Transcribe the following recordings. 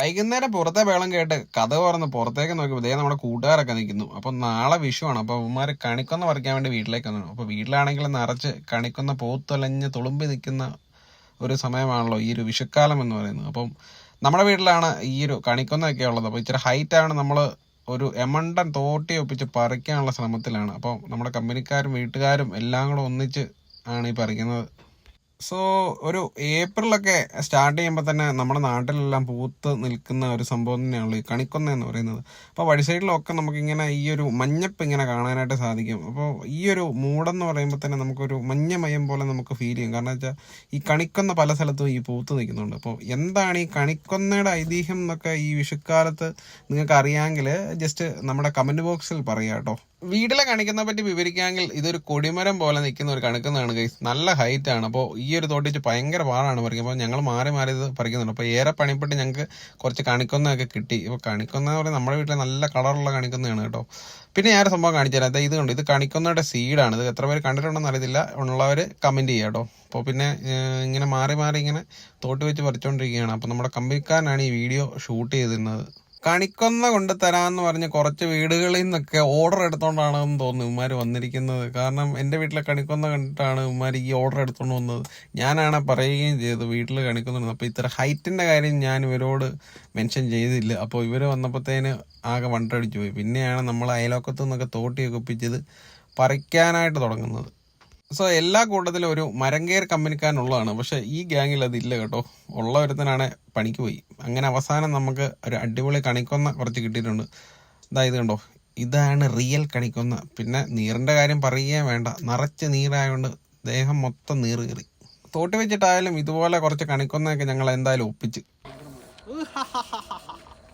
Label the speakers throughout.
Speaker 1: വൈകുന്നേരം പുറത്തെ വേളം കേട്ട് കഥ പറഞ്ഞ് പുറത്തേക്ക് നോക്കിയപ്പോൾ ഇതേ നമ്മുടെ കൂട്ടുകാരൊക്കെ നിൽക്കുന്നു. അപ്പം നാളെ വിഷുവാണ്. അപ്പോൾ അവന്മാർ കണിക്കൊന്ന പറിക്കാൻ വേണ്ടി വീട്ടിലേക്ക് വന്നു അപ്പോൾ വീട്ടിലാണെങ്കിൽ നിറച്ച് കണിക്കൊന്ന പോത്തൊലഞ്ഞ് തുളുമ്പി നിൽക്കുന്ന ഒരു സമയമാണല്ലോ ഈ ഒരു വിഷുക്കാലം എന്ന് പറയുന്നത്. അപ്പം നമ്മുടെ വീട്ടിലാണ് ഈ ഒരു കണിക്കൊന്നൊക്കെ ഉള്ളത്. അപ്പോൾ ഇച്ചിരി ഹൈറ്റാണ് നമ്മൾ ഒരു എമണ്ടൻ തോട്ടി ഒപ്പിച്ച് പറിക്കാനുള്ള ശ്രമത്തിലാണ്. അപ്പോൾ നമ്മുടെ കമ്പനിക്കാരും വീട്ടുകാരും എല്ലാം കൂടെ ഒന്നിച്ച് ആണ് ഈ പറിക്കുന്നത്. സോ ഒരു ഏപ്രിലൊക്കെ സ്റ്റാർട്ട് ചെയ്യുമ്പോൾ തന്നെ നമ്മുടെ നാട്ടിലെല്ലാം പൂത്ത് നിൽക്കുന്ന ഒരു സംഭവം തന്നെയാണ് ഈ കണിക്കൊന്ന എന്ന് പറയുന്നത്. അപ്പോൾ വഴി സൈഡിലൊക്കെ നമുക്കിങ്ങനെ ഈ ഒരു മഞ്ഞപ്പ് ഇങ്ങനെ കാണാനായിട്ട് സാധിക്കും. അപ്പോൾ ഈ ഒരു മൂടെന്ന് പറയുമ്പോൾ തന്നെ നമുക്കൊരു മഞ്ഞമയം പോലെ നമുക്ക് ഫീൽ ചെയ്യും. കാരണം വെച്ചാൽ ഈ കണിക്കൊന്ന പല സ്ഥലത്തും ഈ പൂത്ത് നിൽക്കുന്നുണ്ട്. അപ്പോൾ എന്താണ് ഈ കണിക്കൊന്നയുടെ ഐതിഹ്യം എന്നൊക്കെ ഈ വിഷുക്കാലത്ത് നിങ്ങൾക്ക് അറിയാമെങ്കിൽ ജസ്റ്റ് നമ്മുടെ കമന്റ് ബോക്സിൽ പറയാം കേട്ടോ. വീട്ടിലെ കണിക്കുന്ന പറ്റി വിവരിക്കാമെങ്കിൽ ഇതൊരു കൊടിമരം പോലെ നിൽക്കുന്ന ഒരു കണിക്കുന്നതാണ് ഗൈസ് നല്ല ഹൈറ്റ് ആണ്. അപ്പോൾ ഈ ഒരു തോട്ടിച്ച് ഭയങ്കര പാടാണ് അപ്പോൾ ഞങ്ങൾ മാറി മാറി ഇത് പറിക്കുന്നുണ്ട്. അപ്പോൾ ഏറെ പണിപ്പെട്ട് ഞങ്ങൾക്ക് കുറച്ച് കണിക്കൊന്നൊക്കെ കിട്ടി. ഇപ്പോൾ കണിക്കൊന്ന പറയുന്നത് നമ്മുടെ വീട്ടിൽ നല്ല കളറുള്ള കണിക്കൊന്നയാണ് കേട്ടോ. പിന്നെ ഞാൻ സംഭവം കാണിച്ചു തരാം ഇത് കണ്ടു? ഇത് കണിക്കൊന്നയുടെ സീഡാണ് ഇത് എത്ര പേര് കണ്ടിട്ടുണ്ടെന്ന് അറിയത്തില്ല. ഉള്ളവർ കമന്റ് ചെയ്യുക കേട്ടോ. അപ്പോൾ പിന്നെ ഇങ്ങനെ മാറി മാറി ഇങ്ങനെ തോട്ടി വെച്ച് പറിച്ചുകൊണ്ടിരിക്കുകയാണ് അപ്പോൾ നമ്മുടെ കമ്പനിക്കാരനാണ് ഈ വീഡിയോ ഷൂട്ട് ചെയ്തിരുന്നത്. കണിക്കൊന്ന കൊണ്ട് തരാമെന്ന് പറഞ്ഞ് കുറച്ച് വീടുകളിൽ നിന്നൊക്കെ ഓർഡർ എടുത്തോണ്ടാണെന്ന് തോന്നുന്നു ഇവന്മാർ വന്നിരിക്കുന്നത്. കാരണം എന്റെ വീട്ടിലെ കണിക്കൊന്ന കണ്ടിട്ടാണ് ഇവന്മാർ ഈ ഓർഡർ എടുത്തോണ്ട് വന്നത്. ഞാനാണ് പറയുകയും ചെയ്തത് വീട്ടിൽ കണിക്കൊന്നുണ്ട് അപ്പോൾ ഇത്ര ഹൈറ്റിന്റെ കാര്യം ഞാൻ ഇവരോട് മെൻഷൻ ചെയ്തില്ല. അപ്പോൾ ഇവർ വന്നപ്പോഴത്തേന് ആകെ വണ്ടടിച്ചു പോയി പിന്നെയാണ് നമ്മൾ അയലോക്കത്തു നിന്നൊക്കെ തോട്ടിയൊക്കെ ഒപ്പിച്ചത് പറിക്കാനായിട്ട് തുടങ്ങുന്നത്. സോ എല്ലാ കൂട്ടത്തിലും ഒരു മരങ്കേർ കമ്പനിക്കാരനുള്ളതാണ്. പക്ഷെ ഈ ഗ്യാങ്ങിൽ അതില്ല കേട്ടോ. ഉള്ള ഒരുത്തനാണ് പണിക്ക് പോയി. അങ്ങനെ അവസാനം നമുക്ക് ഒരു അടിപൊളി കണിക്കൊന്ന കുറച്ച് കിട്ടിയിട്ടുണ്ട്. അതായത് കണ്ടോ. ഇതാണ് റിയൽ കണിക്കൊന്ന. പിന്നെ നീറിന്റെ കാര്യം പറയുകയും വേണ്ട. നിറച്ച് നീരായതുകൊണ്ട് ദേഹം മൊത്തം നീറ് കയറി. തോട്ടി വെച്ചിട്ടായാലും ഇതുപോലെ കുറച്ച് കണിക്കൊന്നയൊക്കെ ഞങ്ങൾ എന്തായാലും ഒപ്പിച്ച്.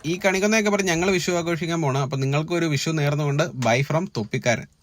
Speaker 1: ഈ കണിക്കൊന്നയൊക്കെ പറഞ്ഞ് ഞങ്ങൾ വിഷു ആഘോഷിക്കാൻ പോണ്. അപ്പം നിങ്ങൾക്കൊരു വിഷു നേർന്നുകൊണ്ട് ബൈ ഫ്രം തൊപ്പിക്കാരൻ.